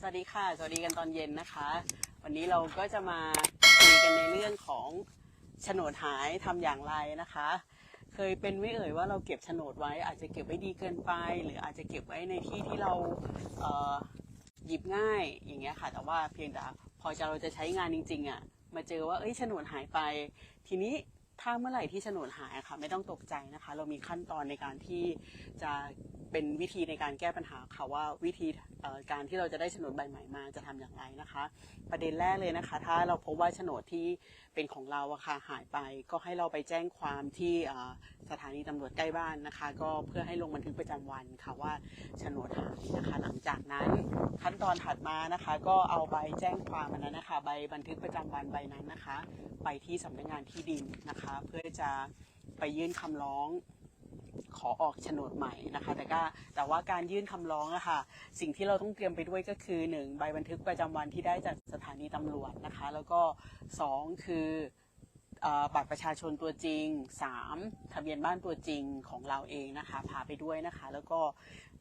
สวัสดีค่ะ สวัสดีกันตอนเย็นนะคะ วันนี้เราก็จะมาคุยกันในเรื่องของโฉนดหายทำอย่างไรนะคะ เคยเป็นไม่เอ่ยว่าเราเก็บโฉนดไว้ อาจจะเก็บไว้ดีเกินไป หรืออาจจะเก็บไว้ในที่ที่เราเหยิบง่ายอย่างเงี้ยค่ะ แต่ว่าเพียงแต่พอจะเราจะใช้งานจริงๆอะมาเจอว่าเอ้ยโฉนดหายไป ทีนี้ถ้าเมื่อไหร่ที่โฉนดหายค่ะ ไม่ต้องตกใจนะคะ เรามีขั้นตอนในการที่จะ เป็นวิธีในการแก้ปัญหาค่ะว่าวิธีการที่เราจะได้โฉนดใบใหม่มาจะทำอย่างไรนะคะ ประเด็นแรกเลยนะคะ ถ้าเราพบว่าโฉนดที่เป็นของเราอะค่ะหายไป ก็ให้เราไปแจ้งความที่สถานีตำรวจใกล้บ้านนะคะ ก็เพื่อให้ลงบันทึกประจำวันค่ะว่าโฉนดหายนะคะ หลังจากนั้นขั้นตอนถัดมานะคะ ก็เอาใบแจ้งความนนั้นนะคะ ใบบันทึกประจำวันใบนั้นนะคะ ไปที่สำนักงานที่ดินนะคะ เพื่อจะไปยื่นคำร้อง ขอออกโฉนดใหม่นะคะ แต่ก็แต่ว่าการยื่นคำร้องอะค่ะ สิ่งที่เราต้องเตรียมไปด้วยก็คือหนึ่งใบบันทึกประจำวันที่ได้จากสถานีตำรวจนะคะ แล้วก็สองคือบัตรประชาชนตัวจริงสามทะเบียนบ้านตัวจริงของเราเองนะคะพาไปด้วยนะคะ แล้วก็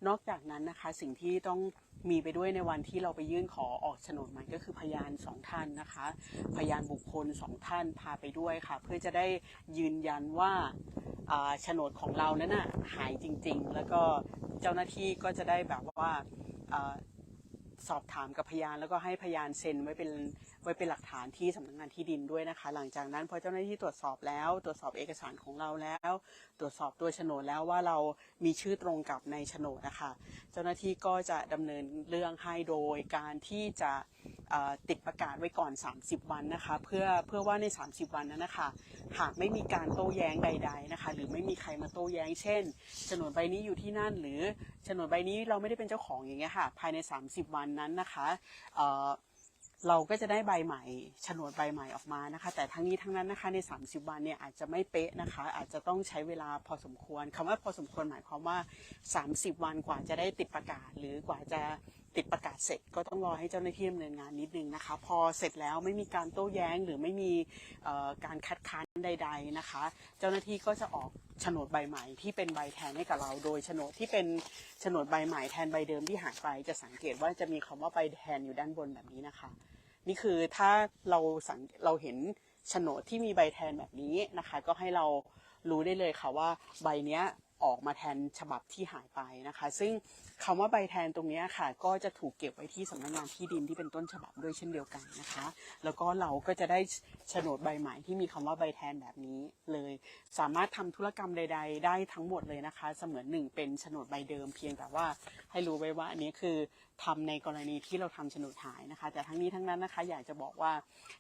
นอกจากนั้นนะคะ สิ่งที่ต้องมีไปด้วยในวันที่เราไปยื่นขอออกโฉนดใหม่ก็คือพยานสองท่านนะคะ พยานบุคคลสองท่านพาไปด้วยค่ะ เพื่อจะได้ยืนยันว่า โฉนดของเรานั้นน่ะหายจริง ๆ แล้วก็เจ้าหน้าที่ก็จะได้แบบว่าอสอบถามกับพยานแล้วก็ให้พยานเซ็นไว้เป็นไว้เป็นหลักฐานที่สำนักงานที่ดินด้วยนะคะ หลังจากนั้นพอเจ้าหน้าที่ตรวจสอบแล้ว ตรวจสอบเอกสารของเราแล้ว ตรวจสอบตัวโฉนดแล้วว่าเรามีชื่อตรงกับในโฉนดนะคะ เจ้าหน้าที่ก็จะดำเนินเรื่องให้โดยการที่จะ ติดประกาศไว้ก่อน 30 วันนะคะ เพื่อเพื่อว่าใน 30 วันนั้นนะคะ หากไม่มีการโต้แย้งใด ๆนะคะ หรือไม่มีใครมาโต้แย้ง เช่นโฉนดใบนี้อยู่ที่นั่น หรือโฉนดใบนี้เราไม่ได้เป็นเจ้าของอย่างเงี้ยค่ะ ภายใน 30 วันนั้นนะคะเเราก็จะได้ใบใหม่โฉนดใบใหม่ออกมานะคะ แต่ทั้งนี้ทั้งนั้นนะคะใน 30 วันเนี่ยอาจจะไม่เป๊ะนะคะ อาจจะต้องใช้เวลาพอสมควรคำว่าพอสมควรหมายความว่า 30 วันกว่าจะได้ติดประกาศ หรือกว่าจะ ติดประกาศเสร็จก็ต้องรอให้เจ้าหน้าที่ดำเนินงานนิดนึงนะคะ พอเสร็จแล้วไม่มีการโต้แย้งหรือไม่มีการคัดค้านใด ๆนะคะ เจ้าหน้าที่ก็จะออกโฉนดใบใหม่ที่เป็นใบแทนให้กับเรา โดยโฉนดที่เป็นโฉนดใบใหม่แทนใบเดิมที่หายไปจะสังเกตว่าจะมีคำว่าใบแทนอยู่ด้านบนแบบนี้นะคะ นี่คือถ้าเราสังเราเห็นโฉนดที่มีใบแทนแบบนี้นะคะ ก็ให้เรารู้ได้เลยค่ะว่าใบเนี้ย ออกมาแทนฉบับที่หายไปนะคะ ซึ่งคำว่าใบแทนตรงนี้ค่ะ ก็จะถูกเก็บไว้ที่สำนักงานที่ดินที่เป็นต้นฉบับด้วยเช่นเดียวกันนะคะ แล้วก็เราก็จะได้โฉนดใบใหม่ที่มีคำว่าใบแทนแบบนี้เลย สามารถทำธุรกรรมใด ๆ ได้ทั้งหมดเลยนะคะ เสมือนหนึ่งเป็นโฉนดใบเดิมเพียงแต่ว่าให้รู้ไว้ว่าอันนี้คือทำในกรณีที่เราทำโฉนดหายนะคะ แต่ทั้งนี้ทั้งนั้นนะคะ อยากจะบอกว่า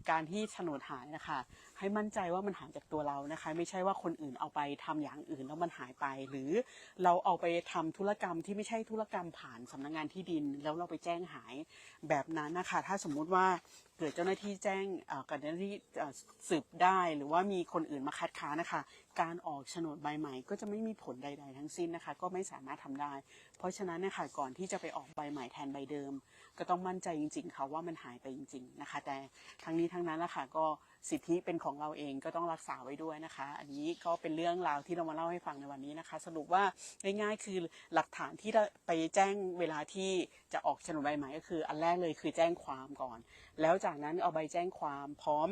การที่โฉนดหายนะคะ ให้มั่นใจว่ามันหายจากตัวเรานะคะ ไม่ใช่ว่าคนอื่นเอาไปทำอย่างอื่นแล้วมันหายไปหรือเราเอาไปทำธุรกรรมที่ไม่ใช่ธุรกรรมผ่านสำนักงานที่ดิน แล้วเราไปแจ้งหายแบบนั้นนะคะถ้าสมมุติว่า เกิดเจ้าหน้าที่แจ้งกับเจ้าหน้าที่สืบได้หรือว่ามีคนอื่นมาคัดค้านนะคะ การออกโฉนดใบใหม่ก็จะไม่มีผลใด ๆ ทั้งสิ้นนะคะ ก็ไม่สามารถทำได้ เพราะฉะนั้นนะคะก่อนที่จะไปออกใบใหม่แทนใบเดิม ก็ต้องมั่นใจจริงๆค่ะว่ามันหายไปจริง ๆนะคะ แต่ทั้งนี้ทั้งนั้นนะคะก็สิทธิเป็นของเราเองก็ต้องรักษาไว้ด้วยนะคะ อันนี้ก็เป็นเรื่องราวที่เรามาเล่าให้ฟังในวันนี้นะคะ สรุปว่าง่ายๆคือหลักฐานที่ไปแจ้งเวลาที่จะออกโฉนดใบใหม่ก็คือ อันแรกเลยคือแจ้งความก่อน แล้วจะากนั้นเอาใบแจ้งความพร้อม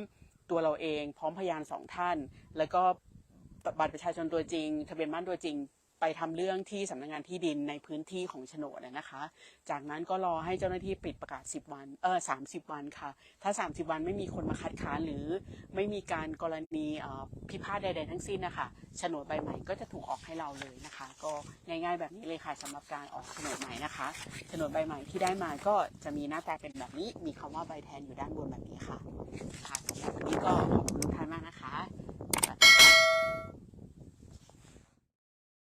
ตัวเราเอง พร้อมพยานสองท่าน แล้วก็บัตรประชาชนตัวจริง ทะเบียนบ้านตัวจริง ไปทำเรื่องที่สำนักงานที่ดินในพื้นที่ของโฉนดนะคะ จากนั้นก็รอให้เจ้าหน้าที่ปิดประกาศ 10 วัน เออ30วันค่ะ ถ้า 30 วันไม่มีคนมาคัดค้านหรือไม่มีการกรณีออพิพาทใดๆทั้งสิ้นนะคะโฉนดใบใหม่ก็จะถูกออกให้เราเลยนะคะ ก็ง่ายๆแบบนี้เลยค่ะสำหรับการออกโฉนดใหม่นะคะโฉนดใบใหม่ที่ได้มาก็จะมีหน้าตาเป็นแบบนี้ มีคำว่าใบแทนอยู่ด้านบนแบบนี้ค่ะค่ะสำหรับวันนี้ก็ขอบคุณทุกท่านมากนะคะ